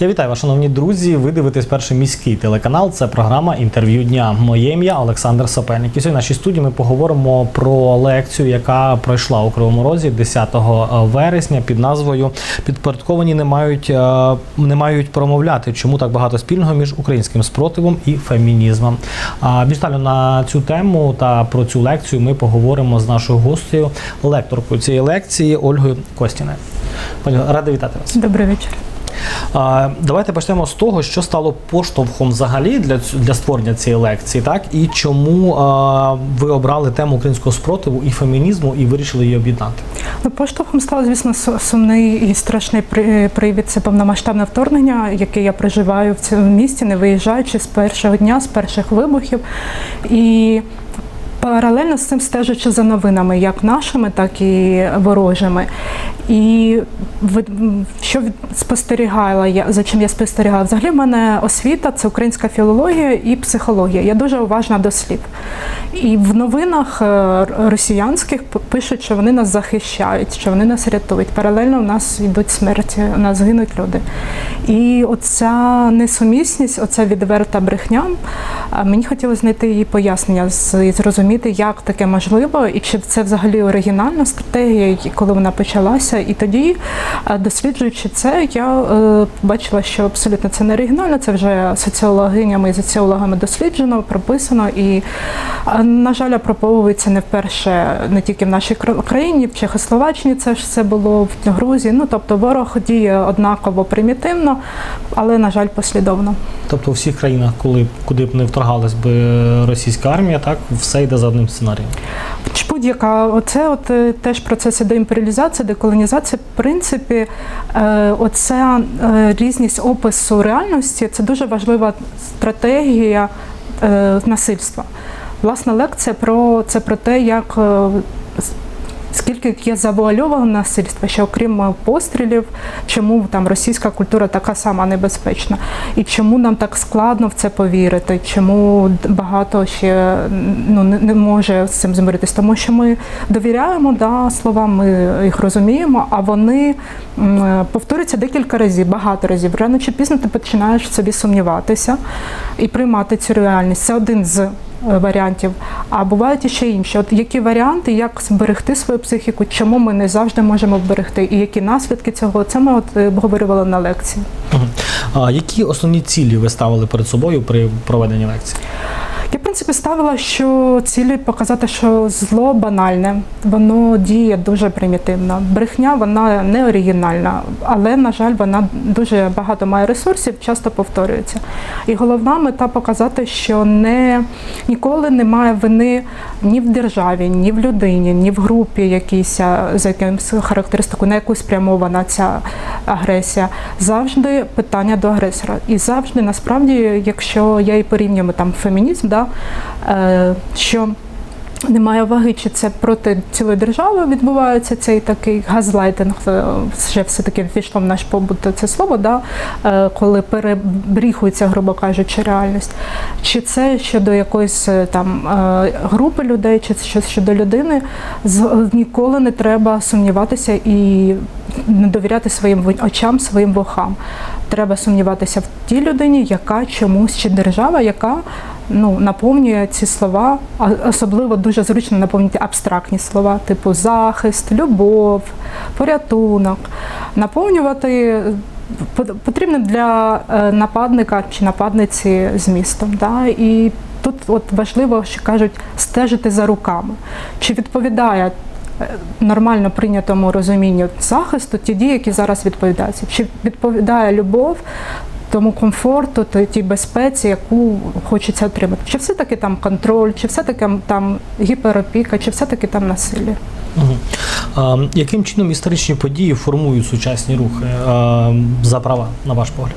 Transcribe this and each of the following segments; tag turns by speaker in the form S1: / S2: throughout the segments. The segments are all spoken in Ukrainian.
S1: Я вітаю вас, шановні друзі. Ви дивитесь перший міський телеканал. Це програма інтерв'ю дня. Моє ім'я Олександр Сапельник. І сьогодні в нашій студії ми поговоримо про лекцію, яка пройшла у Кривому Розі 10 вересня під назвою Підпорядковані не мають е, не мають промовляти, чому так багато спільного між українським спротивом і фемінізмом. А більш на цю тему та про цю лекцію ми поговоримо з нашою гостею, лекторкою цієї лекції Ольгою Костіною. Пані, радий вітати вас.
S2: Добрий вечір.
S1: Давайте почнемо з того, що стало поштовхом взагалі для для створення цієї лекції, так і чому ви обрали тему українського спротиву і фемінізму і вирішили її об'єднати.
S2: Ну, поштовхом став, звісно, су- сумний і страшний при- привід. Це повномасштабне вторгнення, яке я проживаю в цьому місті, не виїжджаючи з першого дня, з перших вибухів. І паралельно з цим стежачи за новинами, як нашими, так і ворожими. І що спостерігала я, за чим я спостерігала? Взагалі в мене освіта це українська філологія і психологія. Я дуже уважна до слів. І в новинах е, росіянських пишуть, що вони нас захищають, що вони нас рятують. Паралельно в нас йдуть смерті, у нас гинуть люди. І оця несумісність, оця відверта брехня, мені хотілося знайти її пояснення зрозуміти, як таке можливо, і чи це взагалі оригінальна стратегія, коли вона почалася. І тоді, досліджуючи це, я е, бачила, що абсолютно це не оригінально, це вже соціологинями і соціологами досліджено, прописано. І, на жаль, апроповується не вперше не тільки в нашій країні, в Чехословаччині це ж все було в Грузії. Ну тобто ворог діє однаково примітивно, але на жаль, послідовно.
S1: Тобто у всіх країнах, коли куди б не вторгалась би російська армія, так все йде за одним сценарієм.
S2: Чи будь-яка, оце от е, теж процеси деімперіалізації, деколонізації, в принципі, е, оця е, різність опису реальності це дуже важлива стратегія насильства. Власна лекція про це про те, як Скільки є завуальоване насильство, що окрім е, пострілів, чому там російська культура така сама небезпечна, і чому нам так складно в це повірити, чому багато ще ну не, не може з цим змиритись, тому що ми довіряємо да, словам, ми їх розуміємо, а вони е, повторюються декілька разів, багато разів. Рано чи пізно ти починаєш в собі сумніватися і приймати цю реальність. Це один з варіантів. А бувають іще інші. От які варіанти, як зберегти свою психіку, чому ми не завжди можемо вберегти, і які наслідки цього? Це ми от е, обговорювали на лекції.
S1: А які основні цілі ви ставили перед собою при проведенні лекції?
S2: Принципі, ставила, що цілі показати, що зло банальне, воно діє дуже примітивно. Брехня вона не оригінальна, але, на жаль, вона дуже багато має ресурсів, часто повторюється. І головна мета показати, що не, ніколи немає вини ні в державі, ні в людині, ні в групі якійсь за якимось характеристикою, на яку спрямована ця агресія. Завжди питання до агресора. І завжди, насправді, якщо я і порівнюю там фемінізм, да, е, що немає ваги, чи це проти цілої держави відбувається цей такий газлайтинг, вже все-таки ввійшло в наш побут це слово, да, е, коли перебріхується, грубо кажучи, реальність. Чи це щодо якоїсь е, там е, групи людей, чи щось щодо людини, ніколи не треба сумніватися і не довіряти своїм очам, своїм вухам. Треба сумніватися в тій людині, яка чомусь, чи держава, яка ну, наповнює ці слова, особливо дуже зручно наповнювати абстрактні слова, типу захист, любов, порятунок. Наповнювати по- потрібно для е, нападника чи нападниці змістом. Да? І тут от важливо, що кажуть, стежити за руками. Чи відповідає е, нормально прийнятому розумінню захисту ті дії, які зараз відповідаються? Чи відповідає любов тому комфорту, тій безпеці, яку хочеться отримати? Чи все-таки там контроль, чи все-таки там гіперопіка, чи все-таки там насилля?
S1: А, яким чином історичні події формують сучасні рухи а, за права, на ваш погляд?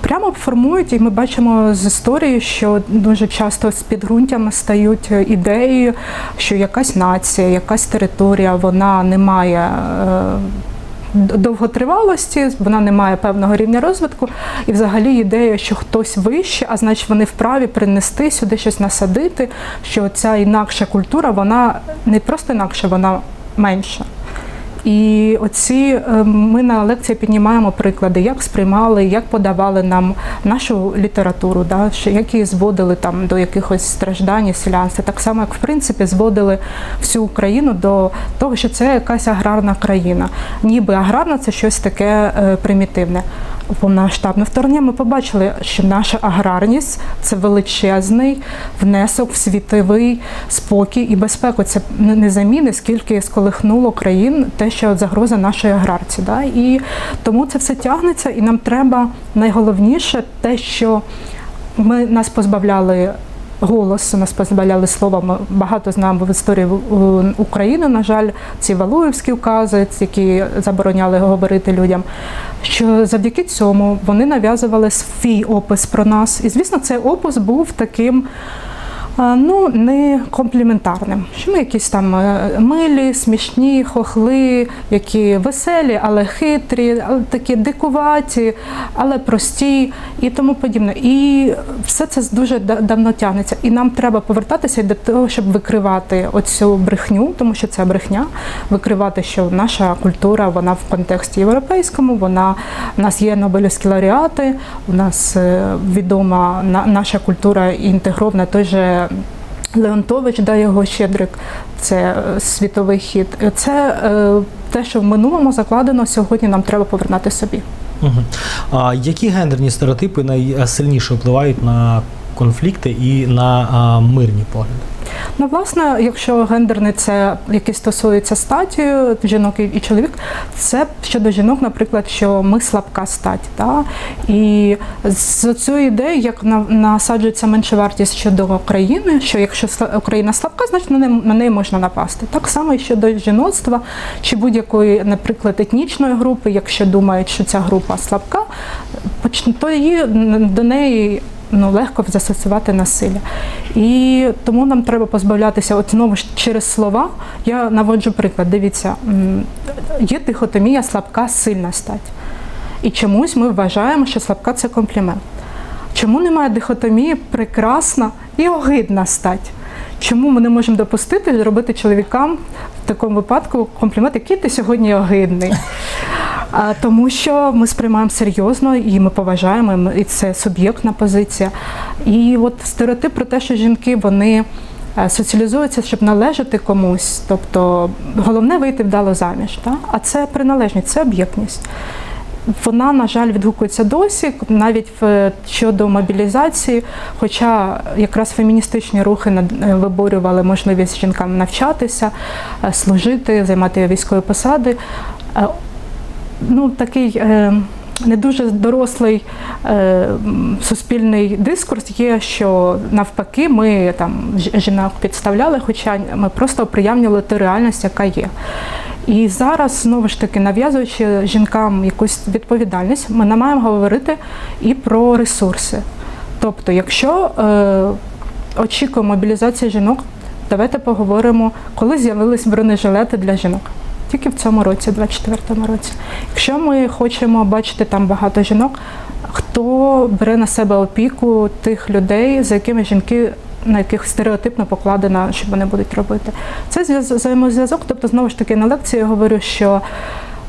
S2: Прямо формують, і ми бачимо з історії, що дуже часто з підґрунтями стають ідеї, що якась нація, якась територія, вона не має. Довготривалості, вона не має певного рівня розвитку, і взагалі ідея, що хтось вище, а значить вони вправі принести сюди щось насадити, що ця інакша культура, вона не просто інакша, вона менша. І оці е, ми на лекції піднімаємо приклади, як сприймали, як подавали нам нашу літературу, да, як її зводили там до якихось страждань і селянства. Так само, як в принципі зводили всю Україну до того, що це якась аграрна країна. Ніби аграрна це щось таке е, примітивне. Повномасштабне вторгнення ми побачили, що наша аграрність це величезний внесок в світовий спокій і безпеку. Це не заміни, скільки сколихнуло країн те, що загроза нашої аграрці. Да? І тому це все тягнеться, і нам треба найголовніше те, що ми нас позбавляли голосу, нас позбавляли слова. Ми багато знаємо в історії України, на жаль, ці валуївські укази, які забороняли говорити людям. Що завдяки цьому вони нав'язували свій опис про нас. І звісно, цей опис був таким. Ну, не компліментарним. Що ми якісь там е, милі, смішні, хохли, які веселі, але хитрі, але такі дикуваті, але прості і тому подібне. І все це дуже давно тягнеться. І нам треба повертатися до того, щоб викривати оцю брехню, тому що це брехня, викривати, що наша культура вона в контексті європейському, вона у нас є Нобелівські лауреати, у нас е, відома на- наша культура інтегрована той же. Леонтович, да, його Щедрик, це е, світовий хід. Це е, те, що в минулому закладено, сьогодні нам треба повернути собі.
S1: Угу. А які гендерні стереотипи найсильніше впливають на конфлікти і на мирні погляди?
S2: Ну, власне, якщо гендерний це який стосується статі жінок і чоловік, це щодо жінок, наприклад, що ми слабка стать. Та? І з цією ідеєю, як на- насаджується меншовартість щодо країни, що якщо Україна слабка, значить на неї, на неї можна напасти. Так само і щодо жіноцтва чи будь-якої, наприклад, етнічної групи, якщо думають, що ця група слабка, то її до неї ну, легко застосувати насилля. І тому нам треба позбавлятися от знову ж через слова. Я наводжу приклад. Дивіться, є дихотомія слабка, сильна стать. І чомусь ми вважаємо, що слабка це комплімент. Чому немає дихотомії прекрасна і огидна стать? Чому ми не можемо допустити зробити чоловікам в такому випадку комплімент, який ти сьогодні огидний? Тому що ми сприймаємо серйозно і ми поважаємо, і це суб'єктна позиція. І от стереотип про те, що жінки вони е, соціалізуються, щоб належати комусь. Тобто головне вийти вдало заміж. Та? А це приналежність, це об'єктність. Вона, на жаль, відгукується досі, навіть в, щодо мобілізації. Хоча якраз феміністичні рухи е, виборювали можливість жінкам навчатися, е, служити, займати військові посади. Ну, такий е, не дуже дорослий е, суспільний дискурс є, що навпаки ми там жінок підставляли, хоча ми просто оприявнювали ту реальність, яка є. І зараз знову ж таки нав'язуючи жінкам якусь відповідальність, ми не маємо говорити і про ресурси. Тобто, якщо е, очікуємо мобілізації жінок, давайте поговоримо, коли з'явились бронежилети для жінок. Тільки в цьому році, 24-му році. Якщо ми хочемо бачити там багато жінок, хто бере на себе опіку тих людей, за якими жінки на яких стереотипно покладено, що вони будуть робити. Це зв'яз- взаємозв'язок. Тобто, знову ж таки, на лекції говорю, що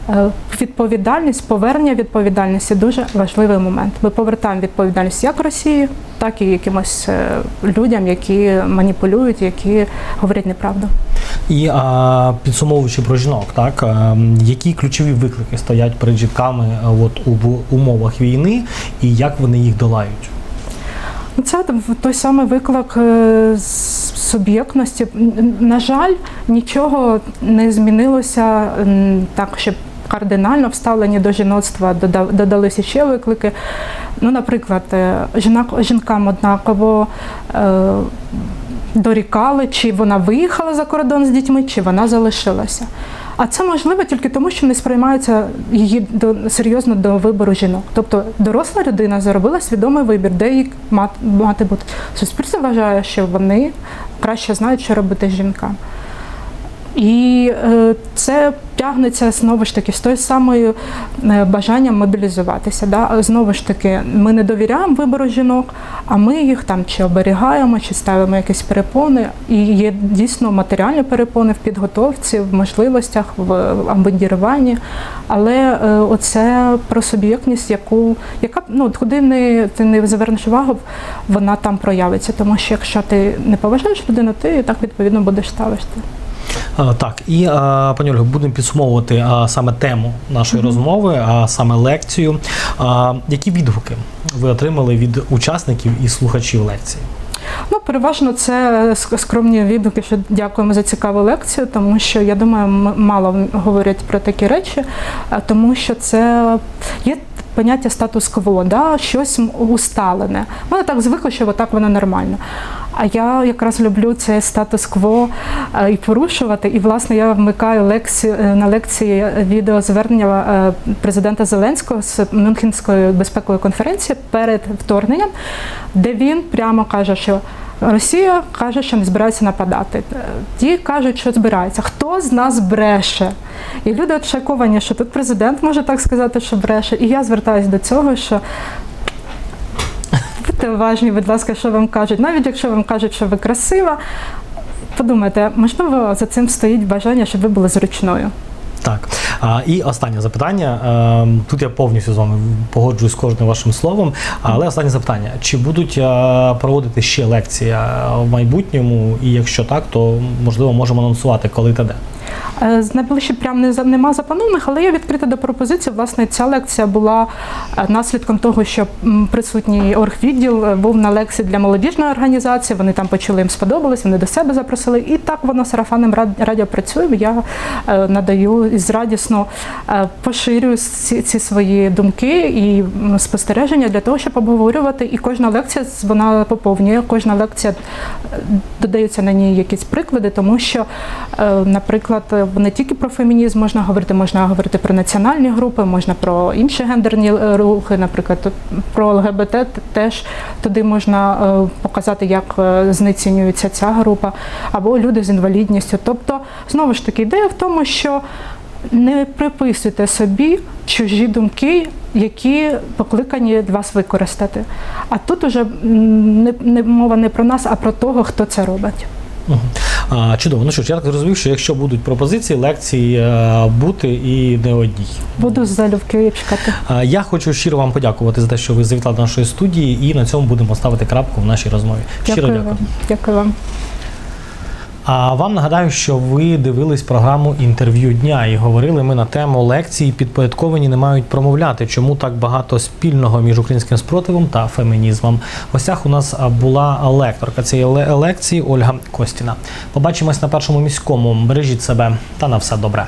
S2: е, відповідальність, повернення відповідальності дуже важливий момент. Ми повертаємо відповідальність як Росії, так і якимось е, людям, які маніпулюють, які говорять неправду.
S1: І а, підсумовуючи про жінок, так а, які ключові виклики стоять перед жінками от у в умовах війни, і як вони їх долають?
S2: Це той самий виклик е, суб'єктності. На жаль, нічого не змінилося так, щоб кардинально вставлені до жіноцтва дода- додалися ще виклики. Ну, наприклад, е, жінак, жінкам однаково е, дорікали, чи вона виїхала за кордон з дітьми, чи вона залишилася. А це можливо тільки тому, що не сприймається її до серйозно до вибору жінок. Тобто доросла людина зробила свідомий вибір, де її мати, бути. Суспільство вважає, що вони краще знають, що робити жінкам. І е, це тягнеться знову ж таки з тою самою е, бажанням мобілізуватися. Да? Знову ж таки, ми не довіряємо вибору жінок, а ми їх там чи оберігаємо, чи ставимо якісь перепони. І є дійсно матеріальні перепони в підготовці, в можливостях, в амбандіруванні. Але е, оце про суб'єктність, яку яка ну куди не ти не звернеш увагу, вона там проявиться. Тому що якщо ти не поважаєш людину, ти так відповідно будеш ставити.
S1: А, Так, і пані Ольго, будемо підсумовувати саме тему нашої розмови, а саме лекцію. Які відгуки ви отримали від учасників і слухачів лекції?
S2: Ну, переважно це скромні відгуки, що дякуємо за цікаву лекцію, тому що я думаю, мало говорять про такі речі, тому що це є. Поняття статус-кво, да, щось усталене. Вони так звикли, що отак воно нормально. А я якраз люблю цей статус-кво е, і порушувати. І, власне, я вмикаю лекцію е, на лекції відеозвернення е, президента Зеленського з Мюнхенської безпекової конференції перед вторгненням, де він прямо каже, що Росія каже, що не збирається нападати. Ті кажуть, що збирається. Хто з нас бреше? І люди от що тут президент може так сказати, що бреше. І я звертаюся до цього, що будьте уважні, будь ласка, що вам кажуть. Навіть якщо вам кажуть, що ви красива, подумайте, можливо, за цим стоїть бажання, щоб ви були зручною.
S1: Так. А, і останнє запитання. Ем, Тут я повністю з вами погоджуюсь з кожним вашим словом. Але останнє запитання: чи будуть е, проводити ще лекції е, в майбутньому? І якщо так, то можливо можемо анонсувати, коли та де.
S2: Е, найближче прям не нема запланованих, але я відкрита до пропозицій. Власне, ця лекція була е, наслідком того, що присутній оргвідділ е, був на лекції для молодіжної організації. Вони там почули, їм сподобалось, вони до себе запросили. І так воно сарафанним радіо працює. Я надаю і зрадісно е, поширюю ці, ці свої думки і спостереження для того, щоб обговорювати. І кожна лекція вона поповнює. Кожна лекція додаються на ній якісь приклади, тому що, е, наприклад, не тільки про фемінізм можна говорити, можна говорити про національні групи, можна про інші гендерні е, рухи, наприклад, про ЛГБТ теж туди можна е, показати, як е, знецінюється ця група, або люди з інвалідністю. Тобто, знову ж таки, ідея в тому, що не приписуйте собі чужі думки, які покликані вас використати. А тут уже не, не мова не про нас, а про того, хто це робить.
S1: Чудово. Ну що ж, я так зрозумів, що якщо будуть пропозиції, лекції е, бути і не одній.
S2: Буду залюбки чекати.
S1: Я хочу щиро вам подякувати за те, що ви завітали до нашої студії, і на цьому будемо ставити крапку в нашій розмові. Щиро
S2: Дякую
S1: дякую.
S2: вам.
S1: А вам нагадаю, що ви дивились програму інтерв'ю дня і говорили ми на тему лекції підпорядковані не мають промовляти, чому так багато спільного між українським спротивом та фемінізмом. В Осях у нас була лекторка цієї лекції Ольга Костіна. Побачимось на першому міському. Бережіть себе та на все добре.